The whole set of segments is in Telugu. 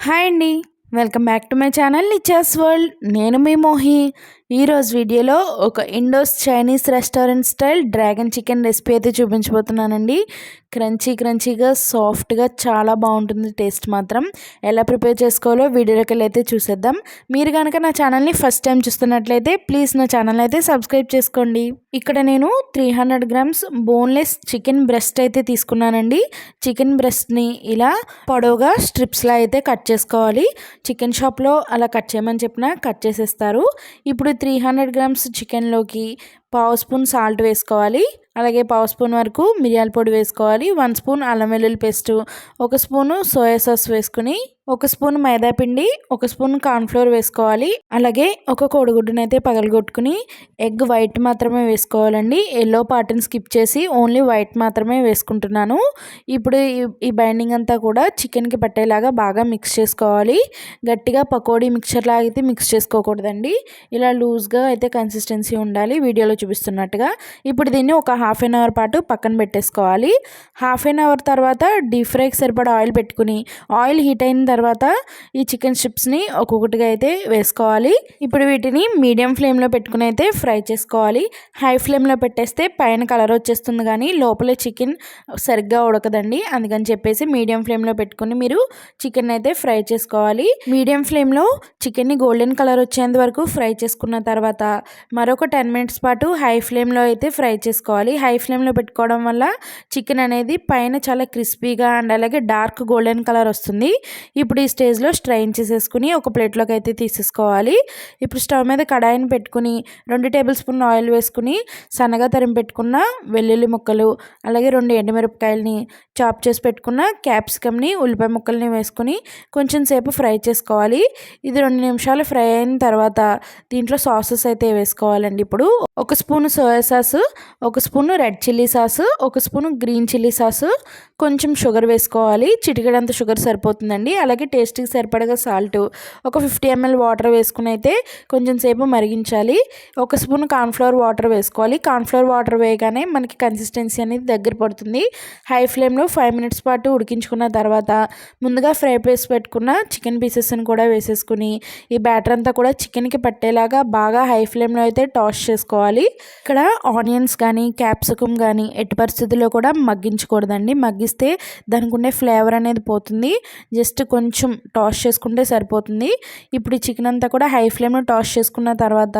హాయ్ అండి. Welcome back to my channel నిచాస్ world. నేను మీ మోహి. ఈరోజు వీడియోలో ఒక Indo Chinese restaurant style dragon chicken recipe అయితే చూపించబోతున్నానండి. క్రంచీ క్రంచీగా సాఫ్ట్గా చాలా బాగుంటుంది టేస్ట్ మాత్రం. ఎలా ప్రిపేర్ చేసుకోవాలో వీడియోలోకి అయితే చూసేద్దాం. మీరు కనుక నా ఛానల్ని ఫస్ట్ టైం చూస్తున్నట్లయితే ప్లీజ్ నా ఛానల్ అయితే సబ్స్క్రైబ్ చేసుకోండి. ఇక్కడ నేను three hundred grams boneless chicken breast అయితే తీసుకున్నానండి. చికెన్ బ్రెస్ట్ని ఇలా పొడవుగా స్ట్రిప్స్లా అయితే కట్ చేసుకోవాలి. చికెన్ షాప్లో అలా కట్ చేయమని చెప్పిన కట్ చేసేస్తారు. ఇప్పుడు త్రీ హండ్రెడ్ గ్రామ్స్ చికెన్లోకి పావు స్పూన్ సాల్ట్ వేసుకోవాలి. అలాగే పావు స్పూన్ వరకు మిరియాల పొడి వేసుకోవాలి. వన్ స్పూన్ అల్లం వెల్లుల్లి పేస్ట్ ఒక స్పూను సోయా సాస్ వేసుకుని ఒక స్పూన్ మైదా పిండి ఒక స్పూన్ కార్న్ఫ్లోర్ వేసుకోవాలి. అలాగే ఒక కోడిగుడ్డునైతే పగలగొట్టుకుని ఎగ్ వైట్ మాత్రమే వేసుకోవాలండి. ఎల్లో పార్ట్ని స్కిప్ చేసి ఓన్లీ వైట్ మాత్రమే వేసుకుంటున్నాను. ఇప్పుడు ఈ బైండింగ్ అంతా కూడా చికెన్కి పట్టేలాగా బాగా మిక్స్ చేసుకోవాలి. గట్టిగా పకోడీ మిక్చర్ లాగా అయితే మిక్స్ చేసుకోకూడదండి. ఇలా లూజ్గా అయితే కన్సిస్టెన్సీ ఉండాలి. వీడియోలో చూపిస్తున్నట్టుగా ఇప్పుడు దీన్ని ఒక హాఫ్ ఎన్ అవర్ పాటు పక్కన పెట్టేసుకోవాలి. హాఫ్ ఎన్ అవర్ తర్వాత డీప్ ఫ్రైకి సరిపడా ఆయిల్ పెట్టుకుని ఆయిల్ హీట్ అయిన తర్వాత ఈ చికెన్ స్ట్రిప్స్ని ఒక్కొక్కటిగా అయితే వేసుకోవాలి. ఇప్పుడు వీటిని మీడియం ఫ్లేమ్లో పెట్టుకుని అయితే ఫ్రై చేసుకోవాలి. హై ఫ్లేమ్లో పెట్టేస్తే పైన కలర్ వచ్చేస్తుంది కానీ లోపల చికెన్ సరిగ్గా ఉడకదండి. అందుకని చెప్పేసి మీడియం ఫ్లేమ్లో పెట్టుకుని మీరు చికెన్ అయితే ఫ్రై చేసుకోవాలి. మీడియం ఫ్లేమ్లో చికెన్ని గోల్డెన్ కలర్ వచ్చేంత వరకు ఫ్రై చేసుకున్న తర్వాత మరొక టెన్ మినిట్స్ పాటు హై ఫ్లేమ్లో అయితే ఫ్రై చేసుకోవాలి. హై ఫ్లేమ్లో పెట్టుకోవడం వల్ల చికెన్ అనేది పైన చాలా క్రిస్పీగా అండ్ అలాగే డార్క్ గోల్డెన్ కలర్ వస్తుంది. ఇప్పుడు ఈ స్టేజ్లో స్ట్రైన్ చేసేసుకుని ఒక ప్లేట్లోకి అయితే తీసేసుకోవాలి. ఇప్పుడు స్టవ్ మీద కడాయిని పెట్టుకుని రెండు టేబుల్ స్పూన్ ఆయిల్ వేసుకుని సన్నగా తరిమి పెట్టుకున్న వెల్లుల్లి ముక్కలు అలాగే రెండు ఎండుమిరపకాయలని చాప్ చేసి పెట్టుకున్న క్యాప్సికమ్ని ఉల్లిపాయ ముక్కల్ని వేసుకుని కొంచెం సేపు ఫ్రై చేసుకోవాలి. ఇది రెండు నిమిషాలు ఫ్రై అయిన తర్వాత దీంట్లో సాసెస్ అయితే వేసుకోవాలండి. ఇప్పుడు ఒక స్పూన్ సోయా సాస్ ఒక స్పూన్ రెడ్ చిల్లీ సాస్ ఒక స్పూన్ గ్రీన్ చిల్లీ సాస్. కొంచెం షుగర్ వేసుకోవాలి. చిటికెడంత షుగర్ సరిపోతుందండి. అలాగే టేస్ట్కి సరిపడగా సాల్ట్. ఒక ఫిఫ్టీ ఎంఎల్ వాటర్ వేసుకుని అయితే కొంచెం సేపు మరిగించాలి. ఒక స్పూన్ కార్న్ఫ్లవర్ వాటర్ వేసుకోవాలి. కార్న్ఫ్లవర్ వాటర్ వేయగానే మనకి కన్సిస్టెన్సీ అనేది దగ్గర పడుతుంది. హై ఫ్లేమ్లో ఫైవ్ మినిట్స్ పాటు ఉడికించుకున్న తర్వాత ముందుగా ఫ్రై పేస్ పెట్టుకున్న చికెన్ పీసెస్ని కూడా వేసేసుకుని ఈ బ్యాటర్ అంతా కూడా చికెన్కి పట్టేలాగా బాగా హై ఫ్లేమ్లో అయితే టాస్ చేసుకోవాలి. ఇక్కడ ఆనియన్స్ కానీ క్యాప్సికమ్ కానీ ఎట్టి పరిస్థితుల్లో కూడా మగ్గించకూడదండి. మగ్గిస్తే దానికి ఉండే ఫ్లేవర్ అనేది పోతుంది. జస్ట్ కొంచెం టాస్ చేసుకుంటే సరిపోతుంది. ఇప్పుడు ఈ చికెన్ అంతా కూడా హై ఫ్లేమ్లో టాస్ చేసుకున్న తర్వాత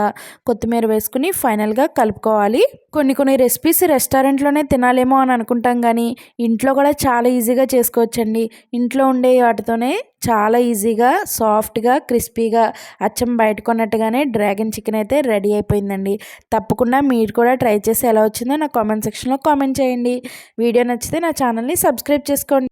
కొత్తిమీర వేసుకుని ఫైనల్గా కలుపుకోవాలి. కొన్ని కొన్ని రెసిపీస్ రెస్టారెంట్లోనే తినాలేమో అని అనుకుంటాం కానీ ఇంట్లో కూడా చాలా ఈజీగా చేసుకోవచ్చండి. ఇంట్లో ఉండే వాటితోనే చాలా ఈజీగా సాఫ్ట్గా క్రిస్పీగా అచ్చం బయటకున్నట్టుగానే డ్రాగన్ చికెన్ అయితే రెడీ అయిపోయిందండి. తప్పకుండా మీరు కూడా ట్రై చేసి ఎలా వచ్చిందో నా కామెంట్ సెక్షన్లో కామెంట్ చేయండి. వీడియో నచ్చితే నా ఛానల్ని సబ్స్క్రైబ్ చేసుకోండి.